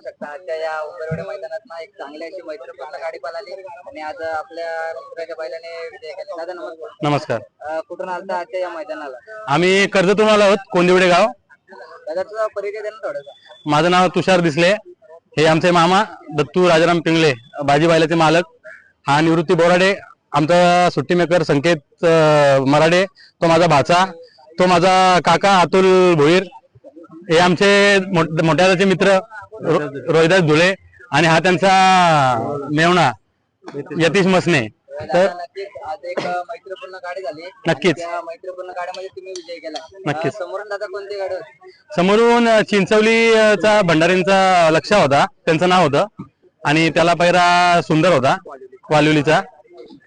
शकता. आजच्या या उंबरवडे मैदानात ना एक चांगली अशी मैत्रीपूर्ण गाडी पळाली आणि आज आपल्या मित्राच्या बैलाने विजय केला. दादा नमस्कार. नमस्कार. अं, कुठून आलता आजच्या या मैदानाला? आम्ही कर्जतून आलो आहोत कोंदिवडे गाव. दादा तुझा परिचय दे ना थोडासा. माझं नाव तुषार दिसले. हे आमचे मामा दत्तू राजाराम पिंगळे भाजी बैलाचे मालक. हा निवृत्ती बोराडे आमचा सुट्टी मेकर संकेत अं, मराडे. तो माझा भाचा तो माझा काका अतुल भोईर. हे आमचे मोठ- मोठ्या दादाचे मित्र रोहिदास धुळे आणि हा त्यांचा मेवणा यतीश मसने. तर नक्कीच. मैत्रीपूर्ण गाडी झाली नक्कीच. मैत्रीपूर्ण तुम्ही विजय केला नक्कीच. समोरून दादा कोणती गाडी समोरून चिंचवलीचा भंडारींचा लक्ष होता. त्यांचं नाव होतं. आणि त्याला पहिला सुंदर होता वालिवलीचा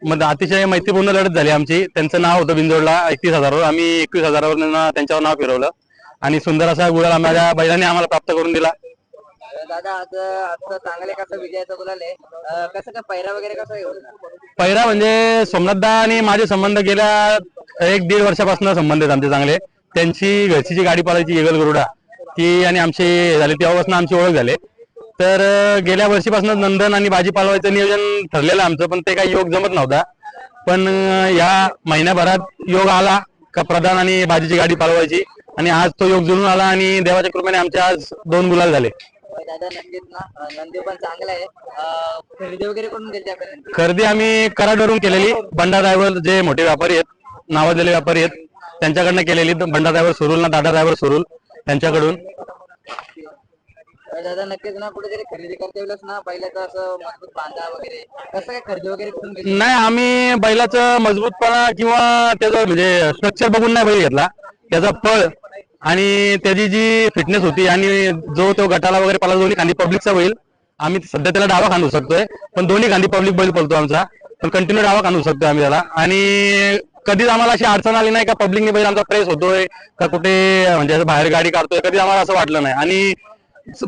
मग अतिशय मैत्रीपूर्ण लढत झाली आमची. त्यांचं नाव होतं बिंदोडला एकतीस हजारावर. आम्ही एकवीस हजारावर त्यांच्यावर नाव फिरवलं. आणि सुंदर असा गुलाल आम्हाला बैलांनी आम्हाला प्राप्त करून दिला. दादा आज आजचं चांगले कसं विजयाचं बोलाले कसं काय पैरा वगैरे कसं पहिला म्हणजे सोमनाथदा आणि माझे संबंध गेल्या एक दीड वर्षापासून संबंध आहेत आमचे चांगले. त्यांची घरची जी गाडी पाळायची इगल गरुडा. ती आणि आमची झाली तेव्हापासून आमची ओळख झाली. तर अं, गेल्या वर्षीपासून नंदन आणि भाजी पालवायचं नियोजन ठरलेलं आमचं पण ते काही योग जमत नव्हता. पण अं, या महिन्याभरात योग आला का प्रधान आणि भाजीची गाडी पालवायची. आणि आज तो योग जुळून आला आणि देवाच्या कृपेने आमचे आज दोन गुलाल झाले. होय दादा नक्कीच ना. अं, नंदी पण चांगला आहे. अं, खरेदी वगैरे करून गेली आपण नंदी खरेदी आम्ही कराडवरून केलेली. बंडा ड्रायव्हर जे मोठे व्यापारी आहेत नावाजलेले व्यापारी आहेत त्यांच्याकडनं केलेली. बंडा ड्रायव्हर सुरुल ना दादा ड्रायव्हर सुरुल त्यांच्याकडून. दादा नक्कीच ना. कुठेतरी खरेदी करता येईलच ना. पहिल्याचं असं मजबूत बांधा वगैरे. कसं काय खरेदी वगैरे करून नाही आम्ही बैलाचं मजबूतपणा किंवा त्याचं म्हणजे स्ट्रक्चर बघून नाही बैल घेतला. त्याचा पळ आणि त्याची जी फिटनेस होती आणि जो तो गटाला वगैरे पाला दोन्ही खांदी पब्लिकचा बैल आम्ही सध्या त्याला डावा खांदू शकतोय पण दोन्ही खांदी पब्लिक बैल पळतो आमचा. पण कंटिन्यू डावा खांदू शकतोय आम्ही त्याला. आणि कधीच आम्हाला अशी अडचण आली नाही का पब्लिकने बैल आमचा प्रेस होतोय का कुठे म्हणजे बाहेर गाडी काढतोय कधी आम्हाला असं वाटलं नाही. आणि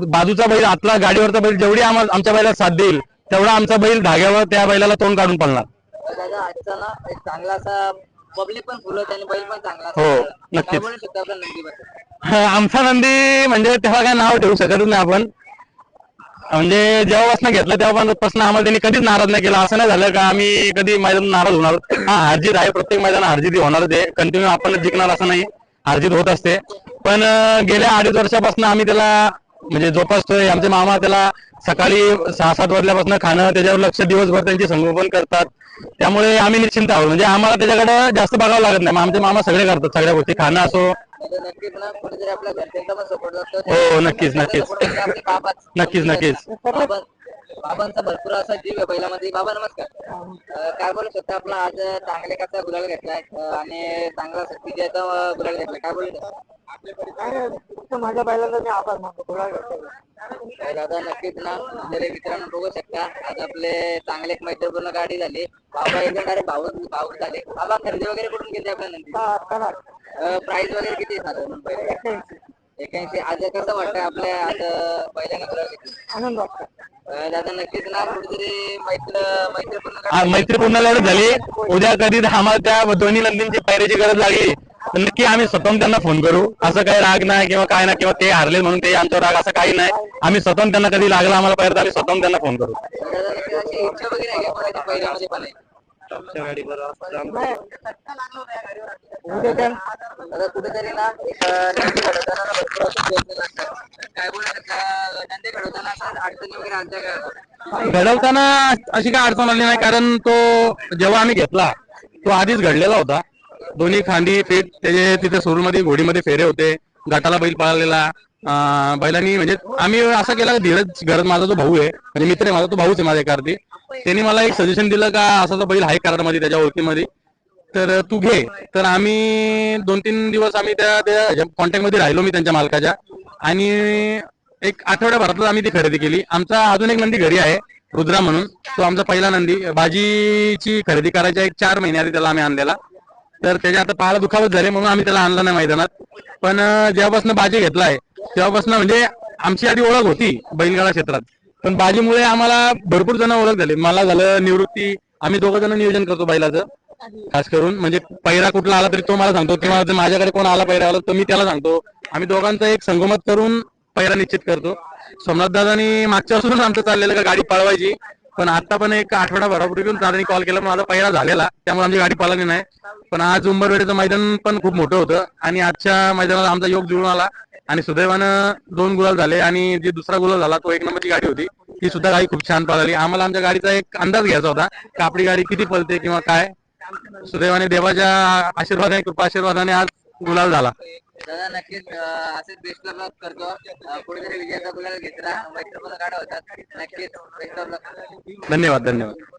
बाजूचा बैल आतला गाडीवरचा बैल जेवढी आम्हाला आमच्या बैला साथ देईल तेवढा आमचा बैल धाग्यावर त्या बैलाला तोंड काढून पडणार दादा आजचा ना एक चांगला असा पब्लिक पण फुल होते आणि बैल पण चांगला हो. काय नक्कीच. बोलू शकतो आपल्या नंदीबद्दल आमचा नंदी म्हणजे तेव्हा काय नाव ठेवू शकतच नाही आपण. म्हणजे जेव्हापासून घेतलं तेव्हापासून आम्हाला त्यांनी कधीच नाराज नाही केला. असं नाही झालं का आम्ही कधी मैदान नाराज होणार? हा हारजीत आहे प्रत्येक मैदान हारजीत होणारच आहे. कंटिन्यू आपणच जिंकणार असं नाही. हारजीत होत असते. पण अं, गेल्या अडीच वर्षापासून आम्ही त्याला म्हणजे जोपासतोय. आमचे मामा त्याला सकाळी सहा सात वाजल्यापासून खाणं त्याच्यावर लक्ष दिवसभर त्यांची संगोपन करतात. त्यामुळे आम्ही निश्चिंत आहोत. म्हणजे आम्हाला त्याच्याकडे जास्त बघावं लागत नाही. आमचे मामा सगळे करतात. सगळ्या गोष्टी. खाणं असो. हो, नक्कीच, नक्कीच. नक्कीच, नक्कीच. बाबा- बाबांचा भरपूर असा जीव आहे बैलामध्ये. बाबा नमस्कार. अं, काय बोलू शकता आपला? आज चांगले कसा गुलाल घेतलाय. अं, आणि चांगला अं, गुलाल घेतलाय. काय बोलू शकता माझ्या मी आभार मानतो. तर दादा नक्कीच ना. जरी मित्रांनो बघू शकता. आज आपले चांगले एक मैत्रीपूर्ण गाडी झाली. बाबा एकदम डायरेक्ट भाऊ भाऊ झाले. बाबा खरेदी वगैरे कुठून घेतली आपल्या नंतर प्राइस वगैरे किती आहे साधारण? एक्याऐंशी आज कसं वाटतं आपल्या आज पहिल्यांदा गुलाल घेतली आनंद वाटतो दादा नक्कीच ना कुठेतरी मैत्र मैत्रीपूर्ण लढत झाली. उद्या कधी आम्हाला त्या दोन्ही नंदींची पायरीची गरज लागली. तर नक्की आम्ही स्वतःहून त्यांना फोन करू. असं काही राग नाही किंवा काय नाही किंवा ते हारले म्हणून ते आमचा राग असं काही नाही. आम्ही स्वतःहून त्यांना कधी लागला आम्हाला पाहिजे तर आम्ही स्वतःहून त्यांना फोन करू. दादा नक्कीच अशी इच्छा वगैरे आहे का कोणाची? पहिल्यामध्ये पण आहे नंदी घडवताना ना अशी काय अडचण आली नाही कारण तो जेव्हा आम्ही घेतला तो आधीच घडलेला होता. दोन्ही खांदी पीठ त्याचे तिथे सुरूमध्ये घोडीमध्ये फेरे होते. गटाला बैल पळालेला. बैलांनी म्हणजे आम्ही असं केलं धीरज घरात माझा जो भाऊ आहे. म्हणजे मित्र आहे माझा तो भाऊच आहे माझ्या एकार्थी त्यांनी मला एक सजेशन दिलं का असा जो बैल आहे कराडमध्ये त्याच्या ओळखीमध्ये. तर तू घे. तर आम्ही दोन तीन दिवस आम्ही त्या त्या कॉन्टॅक्टमध्ये राहिलो मी त्यांच्या मालकाच्या. आणि एक आठवड्याभरातच आम्ही ती खरेदी केली. आमचा अजून एक नंदी घरी आहे रुद्रा म्हणून. तो आमचा पहिला नंदी. भाजीची खरेदी करायच्या एक चार महिने आधी त्याला आम्ही आणलेला. तर त्याच्या आता पाहायला दुखावत झाले म्हणून आम्ही त्याला आणला नाही मैदानात. पण जेव्हापासून जेव्हापासून घेतला घेतलाय तेव्हापासून म्हणजे आमची आधी ओळख होती बैलगाडा क्षेत्रात. पण बाजीमुळे आम्हाला भरपूर जण ओळख झाली. मला झालं निवृत्ती. आम्ही दोघं जण नियोजन करतो बैलाचं. खास करून म्हणजे पैरा कुठला आला तरी तो मला सांगतो. किंवा माझ्याकडे कोण आला पैरा आला तर मी त्याला सांगतो. आम्ही दोघांचा एक संगमत करून पैरा निश्चित करतो. सोमनाथ दादानी मागच्या पासूनच आमचं चाललेलं का गाडी पळवायची. पण आता पण एक आठवडा भरापूर्वी दादानी कॉल केला. पण माझा पहिला झालेला. त्यामुळे आमची गाडी पळाली नाही. पण आज उंबरवेड्याचं मैदान पण खूप मोठं होतं. आणि आजच्या मैदानाला आमचा योग जुळून आला. आणि सुदैवानं दोन गुलाल झाले आणि जी दुसरा गुलाल झाला तो एक नंबरची गाडी होती. ती सुद्धा गाडी खूप छान पळाली. आम्हाला आमच्या गाडीचा एक अंदाज घ्यायचा होता की आपली गाडी किती पळते किंवा काय. सुदैवाने देवाच्या आशीर्वादाने कृपा आशीर्वादाने आज गुलाल झाला. दादा नक्कीच असेच बेस्ट ऑफ लक करतो. कुठेतरी विजयाचा गुलाल घेतला होतात. नक्कीच बेस्ट ऑफ लक धन्यवाद धन्यवाद.